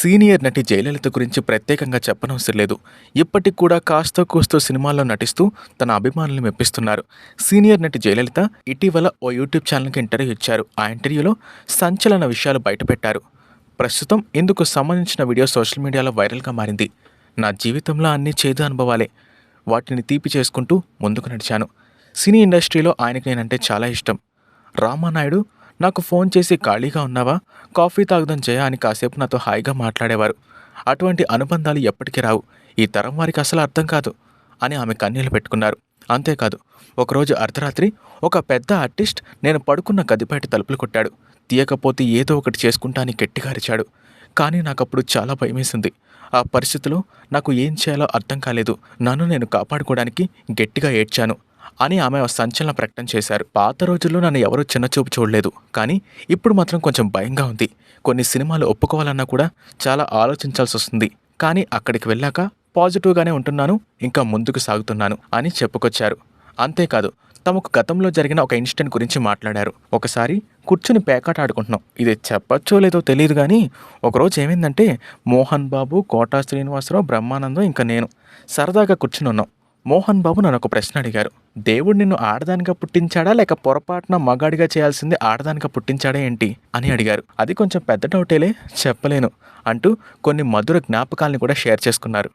Senior నటి జయలలిత గురించి ప్రత్యేకంగా చెప్పనవసరం లేదు. ఇప్పటికి కూడా కాస్తో కూస్తో సినిమాల్లో నటిస్తూ తన అభిమానులు మెప్పిస్తున్నారు. సీనియర్ నటి జయలలిత ఇటీవల ఓ యూట్యూబ్ ఛానల్కి ఇంటర్వ్యూ ఇచ్చారు. ఆ ఇంటర్వ్యూలో సంచలన విషయాలు బయటపెట్టారు. ప్రస్తుతం ఇందుకు సంబంధించిన వీడియో సోషల్ మీడియాలో వైరల్గా మారింది. నా జీవితంలో అన్ని చేదు అనుభవాలే. వాటిని తీపి చేసుకుంటూ ముందుకు నడిచాను. సినీ ఇండస్ట్రీలో ఆయనకి నేనంటే చాలా ఇష్టం. రామానాయుడు నాకు ఫోన్ చేసి ఖాళీగా ఉన్నావా? కాఫీ తాగుదాం జయ అని కాసేపు నాతో హాయిగా మాట్లాడేవారు. అటువంటి అనుబంధాలు ఎప్పటికీ రావు. ఈ తరం వారికి అసలు అర్థం కాదు అని ఆమె కన్నీళ్ళు పెట్టుకున్నారు. అంతేకాదు ఒకరోజు అర్ధరాత్రి ఒక పెద్ద ఆర్టిస్ట్ నేను పడుకున్న గదిపేట తలుపులు కొట్టాడు. తీయకపోతే ఏదో ఒకటి చేసుకుంటా అని గట్టిగా అరిచాడు. కానీ నాకప్పుడు చాలా భయమేసింది. ఆ పరిస్థితిలో నాకు ఏం చేయాలో అర్థం కాలేదు. నన్ను నేను కాపాడుకోవడానికి గట్టిగా ఏడ్చాను. అని ఆమె సంచలన ప్రకటన చేశారు. పాత రోజుల్లో నన్ను ఎవరూ చిన్నచూపు చూడలేదు. కానీ ఇప్పుడు మాత్రం కొంచెం భయంగా ఉంది. కొన్ని సినిమాలు ఒప్పుకోవాలన్నా కూడా చాలా ఆలోచించాల్సి వస్తుంది. కానీ అక్కడికి వెళ్ళాక పాజిటివ్గానే ఉంటున్నాను ఇంకా ముందుకు సాగుతున్నాను అని చెప్పుకొచ్చారు. అంతేకాదు తమకు గతంలో జరిగిన ఒక ఇన్సిడెంట్ గురించి మాట్లాడారు. ఒకసారి కూర్చుని పేకాట ఆడుకుంటున్నాం. ఇది చెప్పచ్చో లేదో తెలియదు కానీ ఒకరోజు ఏమైందంటే మోహన్ బాబు కోటా శ్రీనివాసరావు బ్రహ్మానందం ఇంకా నేను సరదాగా కూర్చుని ఉన్నాం. మోహన్ బాబు నన్ను ఒక ప్రశ్న అడిగారు. దేవుడు నిన్ను ఆడదానిగా పుట్టించాడా? లేక పొరపాటున మగాడిగా చేయాల్సింది ఆడదానిగా పుట్టించాడా ఏంటి? అని అడిగారు. అది కొంచెం పెద్ద డౌటేలే చెప్పలేను. అంటూ కొన్ని మధుర జ్ఞాపకాలను కూడా షేర్ చేసుకున్నారు.